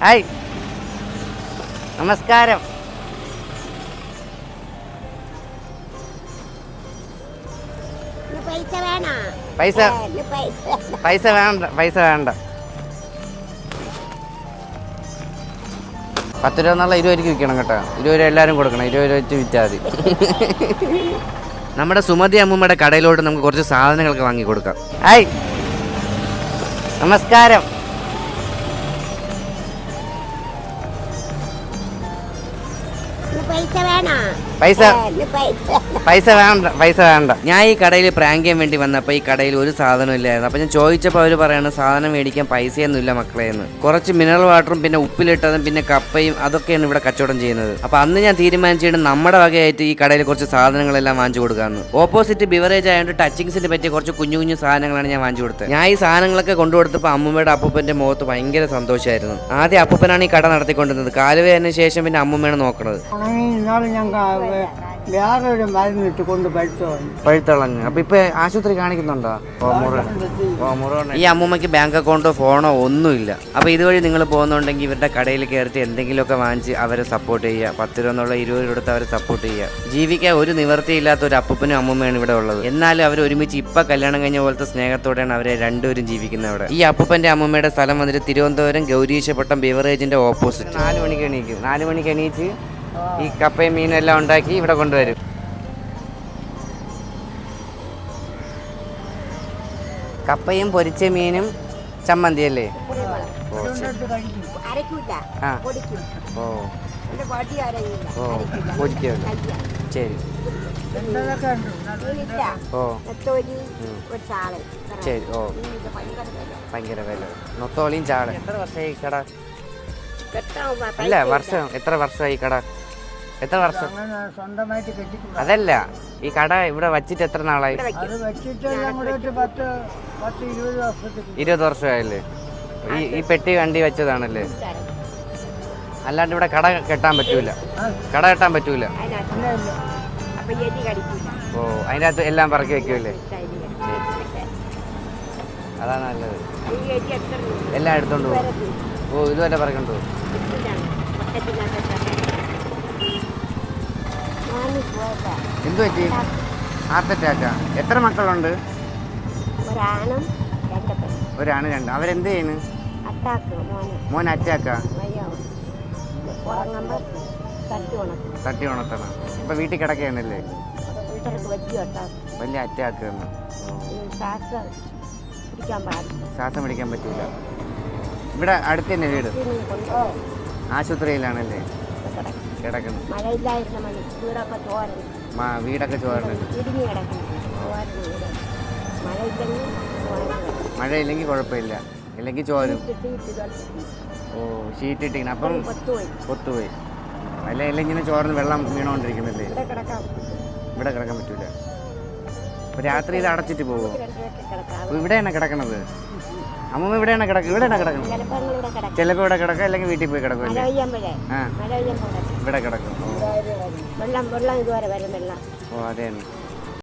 Hi. നമസ്കാരം. പൈസ. പൈസ വേണ്ട പൈസ വേണ്ട പത്ത് രൂപ എന്നുള്ള ഇരുപത് രൂപയ്ക്ക് വിൽക്കണം കേട്ടോ. ഇരുപത് രൂപ എല്ലാവരും കൊടുക്കണം ഇരുപത് രൂപ വെച്ച് വിറ്റാൽ മതി. നമ്മുടെ സുമതി അമ്മൂമ്മയുടെ കടയിലോട്ട് നമുക്ക് കുറച്ച് സാധനങ്ങളൊക്കെ വാങ്ങി കൊടുക്കാം ഹായ്. നമസ്കാരം. പൈസ വേണോ? പൈസ. പൈസ വേണ്ട. പൈസ വേണ്ട പൈസ വേണ്ട. ഞാൻ ഈ കടയിൽ പ്രാങ്ക് ചെയ്യാൻ വേണ്ടി വന്നപ്പോൾ ഈ കടയിൽ ഒരു സാധനം ഇല്ലായിരുന്നു. അപ്പൊ ഞാൻ ചോദിച്ചപ്പോൾ അവർ പറയാണ് സാധനം മേടിക്കാൻ പൈസയൊന്നും ഇല്ല മക്കളെ എന്ന്. കുറച്ച് മിനറൽ വാട്ടറും പിന്നെ ഉപ്പിലിട്ടതും പിന്നെ കപ്പയും അതൊക്കെയാണ് ഇവിടെ കച്ചവടം ചെയ്യുന്നത്. അപ്പോൾ അന്ന് ഞാൻ തീരുമാനിച്ചിട്ട് നമ്മുടെ വകയായിട്ട് ഈ കടയിൽ കുറച്ച് സാധനങ്ങളെല്ലാം വാങ്ങിച്ചു കൊടുക്കാന്ന്. ഓപ്പോസിറ്റ് ബിവറേജ് ആയതുകൊണ്ട് ടച്ചിങ്സിന് പറ്റിയ കുറച്ച് കുഞ്ഞു കുഞ്ഞു സാധനങ്ങളാണ് ഞാൻ വാങ്ങിച്ചു കൊടുത്തത്. ഞാൻ ഈ സാധനങ്ങളൊക്കെ കൊണ്ടുകൊടുത്തപ്പോൾ അമ്മൂമ്മയുടെ അപ്പൂപ്പന്റെ മുഖത്ത് ഭയങ്കര സന്തോഷമായിരുന്നു ആദ്യം അപ്പൂപ്പനാണ് ഈ കട നടത്തിക്കൊണ്ടിരുന്നത്. കാലുവേദന ശേഷം പിന്നെ അമ്മൂമ്മയാണ് നോക്കണത്. അങ്ങനെ ഇന്നാളെ ഞാൻ വേറെ ഒരു മരുന്നിട്ട് കൊണ്ട് പഠിച്ചു വന്നു പഴുത്തളങ്ങ് അപ്പൊ ഇപ്പൊ ആശുപത്രി കാണിക്കുന്നുണ്ടോ? ഓ മുറ ഓ മുറ ഈ അമ്മൂമ്മക്ക് ബാങ്ക് അക്കൗണ്ടോ ഫോണോ ഒന്നുമില്ല. അപ്പൊ ഇതുവഴി നിങ്ങൾ പോകുന്നുണ്ടെങ്കിൽ ഇവരുടെ കടയിൽ കയറിയിട്ട് എന്തെങ്കിലുമൊക്കെ വാങ്ങിച്ച് അവരെ സപ്പോർട്ട് ചെയ്യുക. പത്ത് രൂപ എന്നുള്ള ഇരുപത് രൂപ എടുത്ത് അവരെ സപ്പോർട്ട് ചെയ്യുക. ജീവിക്കാൻ ഒരു നിവർത്തിയില്ലാത്ത ഒരു അപ്പൂപ്പനും അമ്മൂമ്മയാണ് ഇവിടെ ഉള്ളത്. എന്നാലും അവർ ഒരുമിച്ച് ഇപ്പൊ കല്യാണം കഴിഞ്ഞ പോലത്തെ സ്നേഹത്തോടെയാണ് അവരെ രണ്ടുപേരും ജീവിക്കുന്നത് അവിടെ. ഈ അപ്പൂപ്പന്റെ അമ്മൂമ്മയുടെ സ്ഥലം വന്നിട്ട് തിരുവനന്തപുരം ഗൗരീശപട്ടം ബിവറേജിന്റെ ഓപ്പോസിറ്റ് നാല് മണിക്ക് എണീക്കും. നാല് മണിക്ക് എണീച്ച് ഈ കപ്പയും മീനും എല്ലാം ഉണ്ടാക്കി ഇവിടെ കൊണ്ടുവരും കപ്പയും പൊരിച്ച മീനും ചമ്മന്തി അല്ലേ ഓ ശരി. ആ ഓ. ശരി ഓ. ശരി ഭയങ്കര വില. നൊത്തോളിയും ചാള എത്ര വർഷമായി കട അല്ല ഇല്ല. വർഷം എത്ര വർഷമായി കട എത്ര വർഷം? സ്വന്തമായിട്ട് അതല്ല ഈ കട ഇവിടെ വച്ചിട്ട് എത്ര നാളായി. അത് പത്ത് പത്ത് ഇരുപത് വർഷത്തേക്ക് ഇരുപത് വർഷമായല്ലേ? ഈ ഈ പെട്ടി വണ്ടി വെച്ചതാണല്ലേ? അല്ലാണ്ട് ഇവിടെ കട കെട്ടാൻ പറ്റൂല. കട കെട്ടാൻ പറ്റൂല. ഓ അതിന്റെ അകത്ത് എല്ലാം പറക്കി വെക്കൂലേ അതാ അതാണ് നല്ലത്. എല്ലാം എടുത്തോണ്ട് പോകും. ഓ ഇതുവരെ പറക്കണ്ടോ ഇതിലാണ്. എന്തു പറ്റി? ഹാർട്ട് അറ്റാക്കാ? എത്ര മക്കളുണ്ട്? ഒരാണും രണ്ട് അവരെന്ത് ചെയ്യുന്നു മോൻ അറ്റാക്കാ? തട്ടി ഉണർത്തണം ഇപ്പൊ വീട്ടിൽ കിടക്കുകയാണല്ലേ? വലിയ അറ്റാക്ക്. ശ്വാസം പിടിക്കാൻ പറ്റില്ല ഇവിടെ അടുത്ത് തന്നെ വീട്. ആശുപത്രിയിലാണല്ലേ? കിടക്കും കിടക്കുന്നത് മഴയില്ലായിരുന്ന മണി. വീടൊക്കെ ചോരണം മാ വീടൊക്കെ ഇടിഞ്ഞ് വീട്. മഴയില്ലെങ്കിൽ കുഴപ്പമില്ല. ഇല്ലെങ്കിൽ ചോരും. ഓ ഷീറ്റ് ഇട്ടിങ്ങനെ. അപ്പം കൊത്തുപോയി കൊത്തുപോയി അല്ല ഇല്ല ഇങ്ങനെ ചോർന്ന് വെള്ളം വീണോണ്ടിരിക്കുന്നില്ലേ? ഇവിടെ കിടക്കാം ഇവിടെ കിടക്കാൻ പറ്റൂല. രാത്രി ഇത് അടച്ചിട്ട് പോകുമോ ഇവിടെ കിടക്കണത്. അമ്മമ്മ ഇവിടെയാണ് കിടക്കുക ഇവിടെയാണ് കിടക്കുന്നത് ചിലപ്പോൾ ഇവിടെ കിടക്കുക അല്ലെങ്കിൽ വീട്ടിൽ പോയി കിടക്കും ഇവിടെ കിടക്കും. ഓ അതെ